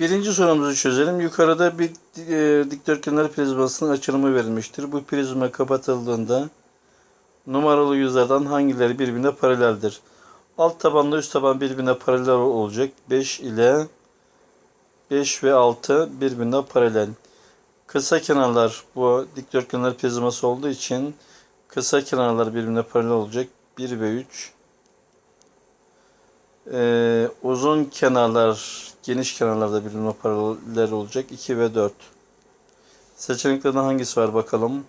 Birinci sorumuzu çözelim. Yukarıda bir e, dikdörtgenler prizmasının açılımı verilmiştir. Bu prizma kapatıldığında numaralı yüzlerden hangileri birbirine paraleldir? Alt tabanla üst taban birbirine paralel olacak. 5 ile 5 ve 6 birbirine paralel. Kısa kenarlar bu dikdörtgenler prizması olduğu için kısa kenarlar birbirine paralel olacak. 1 ve 3. Ee, uzun kenarlar, geniş kenarlar da birbirine paralel olacak. 2 ve 4. Seçeneklerden hangisi var bakalım.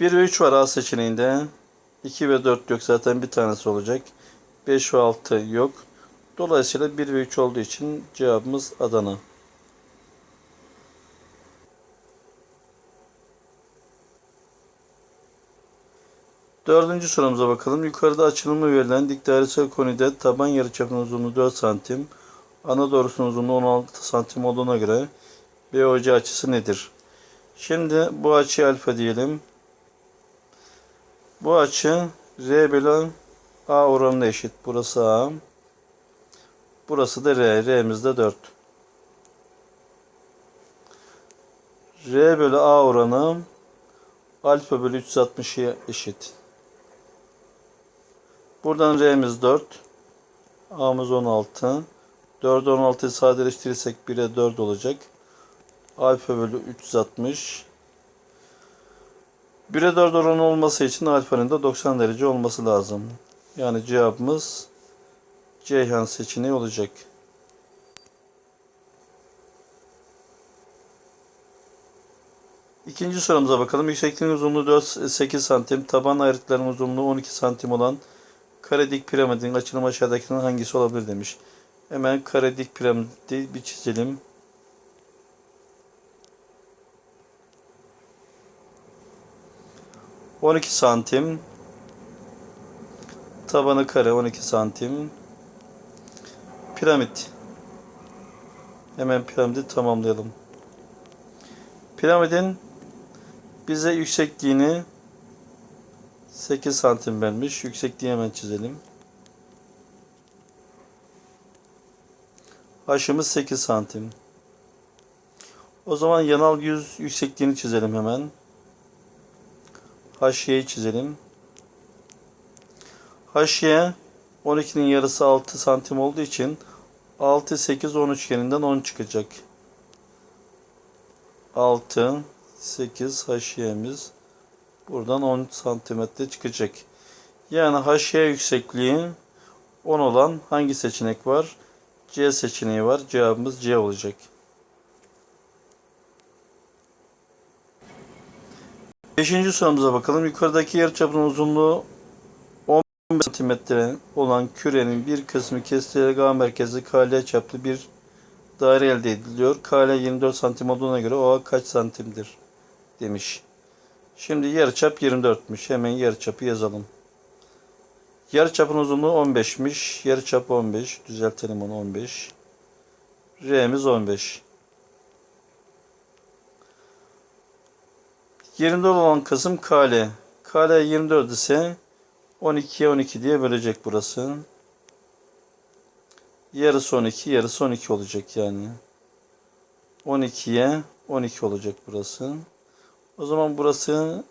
1 ve 3 var A seçeneğinde. 2 ve 4 yok zaten bir tanesi olacak. 5 ve 6 yok. Dolayısıyla 1 ve 3 olduğu için cevabımız Adana. Dördüncü sorumuza bakalım. Yukarıda açılımı verilen dik dairesel konide taban yarıçapının uzunluğu 4 santim, ana doğrusunun uzunluğu 16 santim olduğuna göre BOC açısı nedir? Şimdi bu açıya alfa diyelim. Bu açı R bölü A oranına eşit. Burası A. Burası da R. R'miz de 4. R bölü A oranı alfa bölü 360'ya eşit. Buradan R'miz 4. A'mız 16. 4'ü 16'yı sadeleştirirsek 1'e 4 olacak. Alfa bölü 360. 1'e 4 oranı olması için alfanın da 90 derece olması lazım. Yani cevabımız Ceyhan seçeneği olacak. İkinci sorumuza bakalım. Yüksekliğin uzunluğu 4, 8 santim, taban ayrıtlarının uzunluğu 12 santim olan kare dik piramidin açılımı aşağıdakilerden hangisi olabilir demiş. Hemen kare dik piramidi bir çizelim. On iki santim. Tabanı kare 12 santim. Piramit. Hemen piramidi tamamlayalım. Piramidin bize yüksekliğini 8 santim vermiş. Yüksekliği hemen çizelim. Haşımız 8 santim. O zaman yanal yüz yüksekliğini çizelim hemen. Haşiyeyi çizelim. Haşiye 12'nin yarısı 6 santim olduğu için 6, 8, 10 üçgeninden 10 çıkacak. 6, 8 haşiyemiz buradan 10 santimetre çıkacak. Yani haşiye yüksekliği 10 olan hangi seçenek var? C seçeneği var. Cevabımız C olacak. Beşinci sorumuza bakalım. Yukarıdaki yarıçapın uzunluğu 15 santimetre olan kürenin bir kısmı kesilerek A merkezi KL çaplı bir daire elde ediliyor. KL 24 santim olduğuna göre OA kaç santimdir demiş. Şimdi yarıçap 24'müş. Hemen yarıçapı yazalım. Yarıçapın uzunluğu 15'miş. Yarıçap 15. Düzeltelim onu 15. R'miz 15. Yerinde olan kısım KL. KL 24 ise 12'ye 12 diye bölecek burası. Yarısı 12, yarısı 12 olacak yani. 12'ye 12 olacak burası. O zaman burası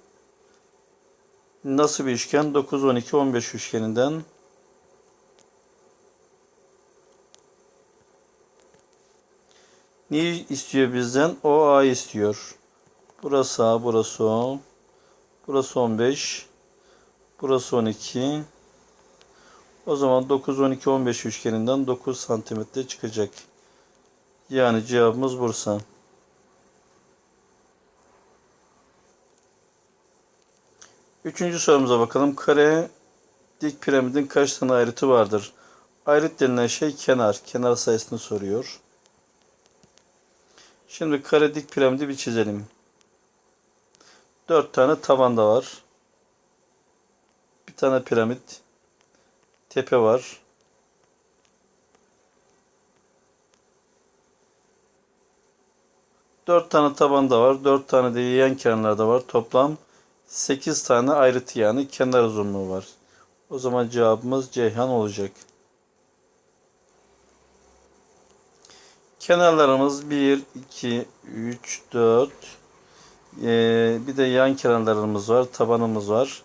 nasıl bir üçgen? 9, 12, 15 üçgeninden. Neyi istiyor bizden? O A istiyor. Burası A, burası O. Burası 15. Burası 12. O zaman 9, 12, 15 üçgeninden 9 santimetre çıkacak. Yani cevabımız Bursa. Üçüncü sorumuza bakalım. Kare dik piramidin kaç tane ayrıtı vardır? Ayrıt denilen şey kenar. Kenar sayısını soruyor. Şimdi kare dik piramidi bir çizelim. Dört tane tabanda var. Bir tane piramit. Tepe var. Dört tane tabanda var. Dört tane de yan kenarlarda var. Toplam 8 tane ayrıtı yani kenar uzunluğu var. O zaman cevabımız Ceyhan olacak. Kenarlarımız 1, 2, 3, 4. Ee, bir de yan kenarlarımız var. Tabanımız var.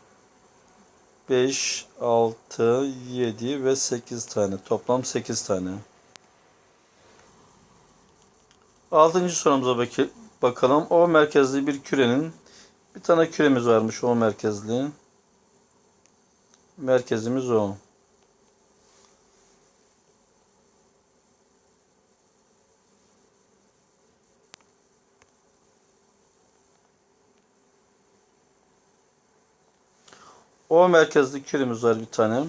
5, 6, 7 ve 8 tane. Toplam 8 tane. Altıncı sorumuza bak bakalım. O merkezli bir kürenin bir tane küremiz varmış o merkezli. Merkezimiz o. O merkezli küremiz var bir tane.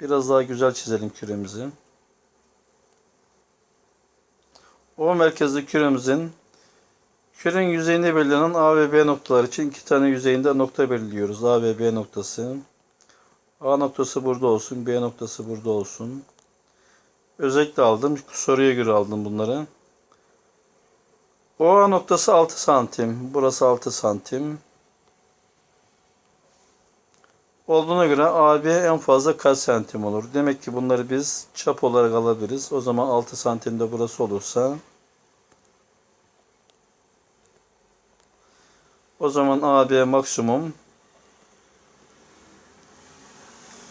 Biraz daha güzel çizelim küremizi. O merkezli küremizin kürenin yüzeyinde belirlenen A ve B noktalar için iki tane yüzeyinde nokta belirliyoruz. A ve B noktası. A noktası burada olsun. B noktası burada olsun. Özellikle aldım. Soruya göre aldım bunları. O A noktası 6 santim. Burası 6 santim. Olduğuna göre AB en fazla kaç santim olur? Demek ki bunları biz çap olarak alabiliriz. O zaman 6 santimde burası olursa o zaman AB maksimum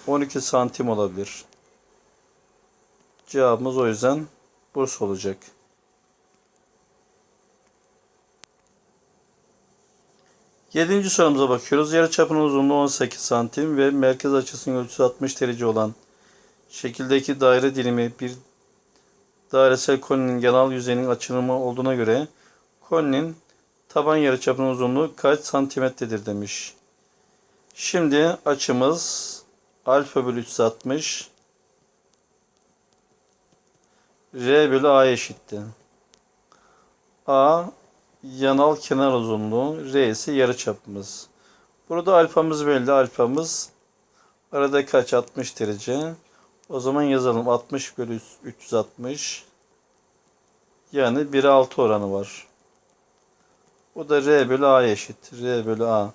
12 santim olabilir. Cevabımız o yüzden Bursa olacak. Yedinci sorumuza bakıyoruz. Yarıçapının uzunluğu 18 santim ve merkez açısının ölçüsü 60 derece olan şekildeki daire dilimi bir dairesel koninin genel yüzeyinin açılımı olduğuna göre koninin taban yarıçapının uzunluğu kaç santimetredir demiş. Şimdi açımız alfa bölü 360 R bölü A eşittir. A yanal kenar uzunluğu, R ise yarıçapımız. Burada alfamız belli. Alfamız arada kaç? 60 derece. O zaman yazalım. 60 bölü 360. Yani 1'e 6 oranı var. Bu da R bölü A eşit. R bölü A.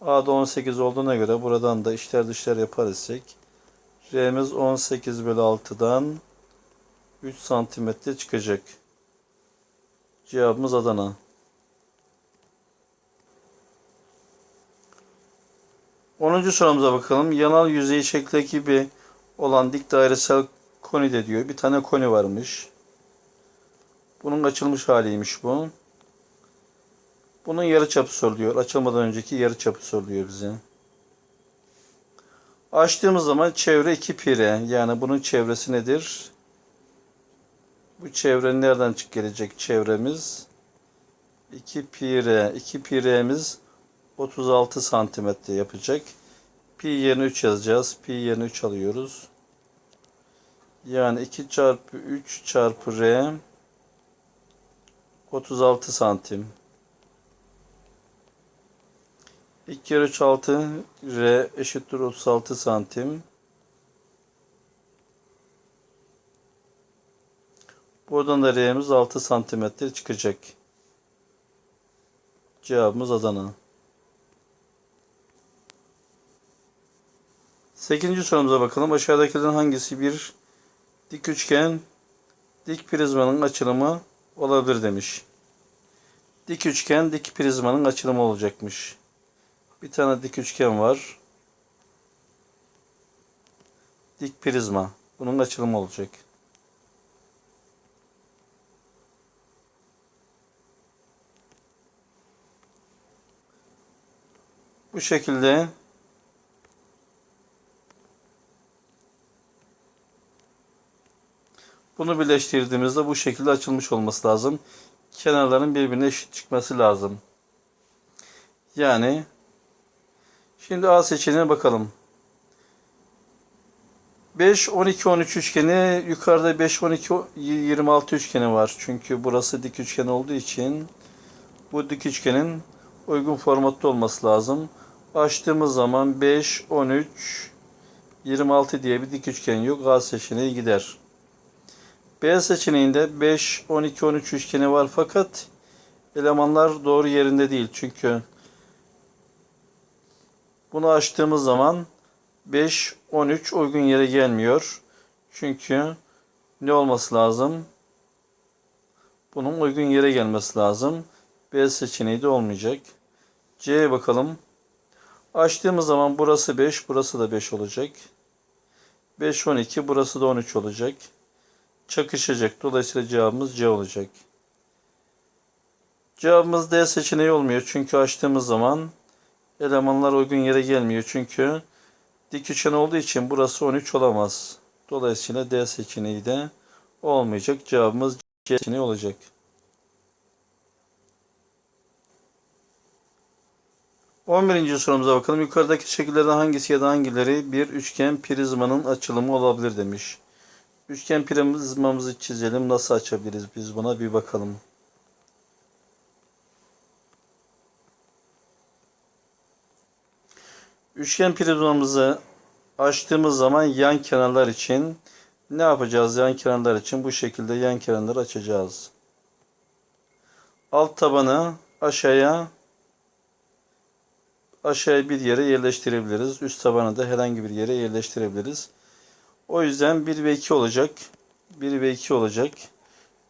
A'da 18 olduğuna göre buradan da işler dışlar yapar isek R'miz 18 bölü 6'dan 3 santimetre çıkacak. Cevabımız Adana. 10. sorumuza bakalım. Yanal yüzeyi şekli gibi olan dik dairesel koni de diyor. Bir tane koni varmış. Bunun açılmış haliymiş bu. Bunun yarıçapı soruluyor. Açılmadan önceki yarıçapı soruluyor bize. Açtığımız zaman çevre 2 pire. Yani bunun çevresi nedir? Bu çevre nereden çık gelecek çevremiz? 2 pire. 2 pire'miz 36 santimetre yapacak. Pi yerine 3 yazacağız. Pi yerine 3 alıyoruz. Yani 2 çarpı 3 çarpı R 36 santim. 2 kere 3 6 R eşittir 36 santim. Buradan da R'miz 6 santimetre çıkacak. Cevabımız Adana. 8. sorumuza bakalım. Aşağıdakilerden hangisi bir dik üçgen dik prizmanın açılımı olabilir demiş. Dik üçgen dik prizmanın açılımı olacakmış. Bir tane dik üçgen var. Dik prizma. Bunun açılımı olacak. Bu şekilde Bunu birleştirdiğimizde bu şekilde açılmış olması lazım. Kenarların birbirine eşit çıkması lazım. Yani şimdi A seçeneğine bakalım. 5, 12, 13 üçgeni yukarıda 5, 12, 26 üçgeni var. Çünkü burası dik üçgen olduğu için bu dik üçgenin uygun formatta olması lazım. Açtığımız zaman 5, 13, 26 diye bir dik üçgen yok. A seçeneği gider. B seçeneğinde 5, 12, 13 üçgeni var fakat elemanlar doğru yerinde değil. Çünkü bunu açtığımız zaman 5, 13 uygun yere gelmiyor. Çünkü ne olması lazım? Bunun uygun yere gelmesi lazım. B seçeneği de olmayacak. C'ye bakalım. Açtığımız zaman burası 5, burası da 5 olacak. 5, 12, burası da 13 olacak. Çakışacak. Dolayısıyla cevabımız C olacak. Cevabımız D seçeneği olmuyor. Çünkü açtığımız zaman elemanlar uygun yere gelmiyor. Çünkü dik üçgen olduğu için burası 13 olamaz. Dolayısıyla D seçeneği de olmayacak. Cevabımız C seçeneği olacak. On birinci sorumuza bakalım. Yukarıdaki şekillerden hangisi ya da hangileri bir üçgen prizmanın açılımı olabilir demiş. Üçgen prizmamızı çizelim. Nasıl açabiliriz biz buna bir bakalım. Üçgen prizmamızı açtığımız zaman yan kenarlar için ne yapacağız? Yan kenarlar için bu şekilde yan kenarları açacağız. Alt tabanı aşağıya aşağıya bir yere yerleştirebiliriz. Üst tabanı da herhangi bir yere yerleştirebiliriz. O yüzden 1 ve 2 olacak. 1 ve 2 olacak.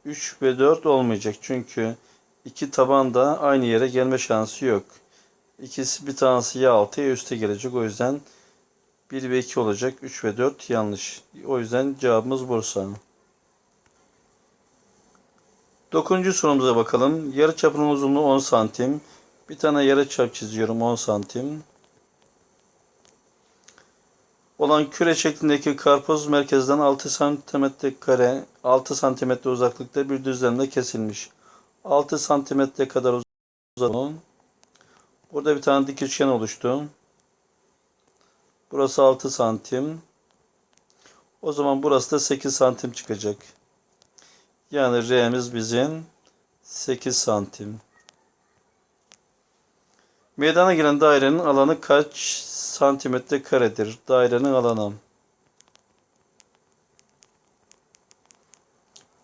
3 ve 4 olmayacak. Çünkü iki taban da aynı yere gelme şansı yok. İkisi bir tanesi ya alta ya üste gelecek. O yüzden 1 ve 2 olacak. 3 ve 4 yanlış. O yüzden cevabımız Bursa. Dokuzuncu sorumuza bakalım. Yarı çapının uzunluğu 10 santim. Bir tane yarı çap çiziyorum 10 santim. Olan küre şeklindeki karpuz merkezden 6 santimetre kare 6 santimetre uzaklıkta bir düzlemde kesilmiş. 6 santimetre kadar uzun. Burada bir tane dik üçgen oluştu. Burası 6 santim. O zaman burası da 8 santim çıkacak. Yani R'miz bizim 8 santim. Meydana giren dairenin alanı kaç santimetre karedir? Dairenin alanı.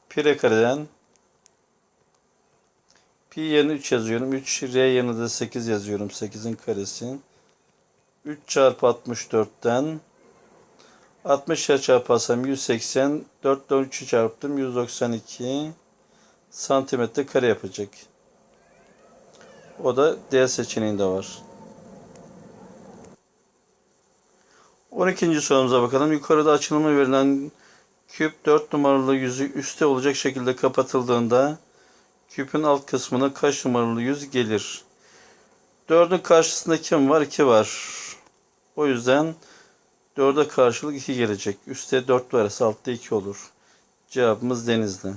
Pire kareden pi yerine 3 yazıyorum. 3 r yerine de 8 yazıyorum. 8'in karesi. 3 çarpı 64'ten 60 ya çarparsam 180 4 ile 13'ü çarptım 192 santimetre kare yapacak. O da D seçeneğinde var. 12. sorumuza bakalım. Yukarıda açılımı verilen küp 4 numaralı yüzü üstte olacak şekilde kapatıldığında küpün alt kısmına kaç numaralı yüz gelir? 4'ün karşısında kim var? 2 var. O yüzden 4'e karşılık 2 gelecek. Üstte 4 varsa altta 2 olur. Cevabımız Denizli.